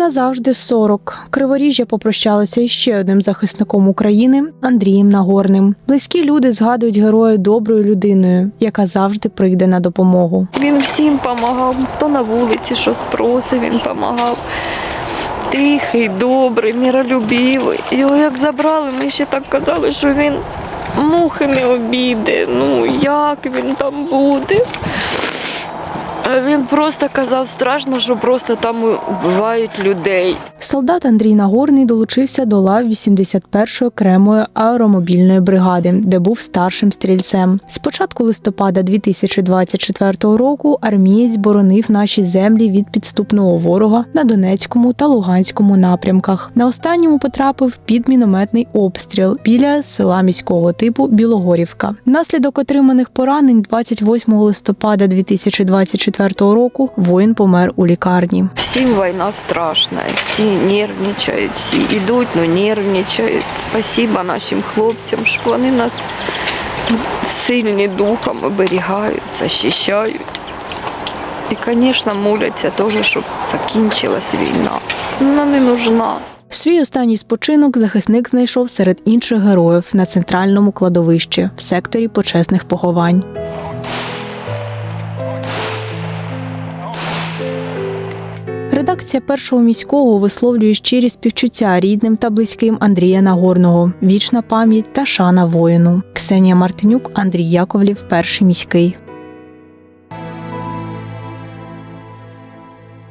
Назавжди 40. Криворіжжя попрощалося із ще одним захисником України Андрієм Нагорним. Близькі люди згадують героя доброю людиною, яка завжди прийде на допомогу. Він всім допомагав, хто на вулиці щось просив, він допомагав. Тихий, добрий, миролюбивий. Його як забрали, ми ще так казали, що він мухи не обійде. Ну як він там буде? Він просто казав страшно, що просто там вбивають людей. Солдат Андрій Нагорний долучився до лав 81-ї окремої аеромобільної бригади, де був старшим стрільцем. З початку листопада 2024 року армієць боронив наші землі від підступного ворога на Донецькому та Луганському напрямках. На останньому потрапив під мінометний обстріл біля села міського типу Білогорівка. Внаслідок отриманих поранень 28 листопада 2024 року воїн помер у лікарні. Всім війна страшна, всі нервничають, всі йдуть, але нервничають. Спасіба нашим хлопцям, що вони нас сильні духом оберігають, захищають. І, звісно, моляться теж, щоб закінчилась війна. Вона не нужна. Свій останній спочинок захисник знайшов серед інших героїв на центральному кладовищі в секторі почесних поховань. Редакція першого міського висловлює щирі співчуття рідним та близьким Андрія Нагорного, вічна пам'ять та шана воїну. Ксенія Мартинюк, Андрій Яковлів, перший міський.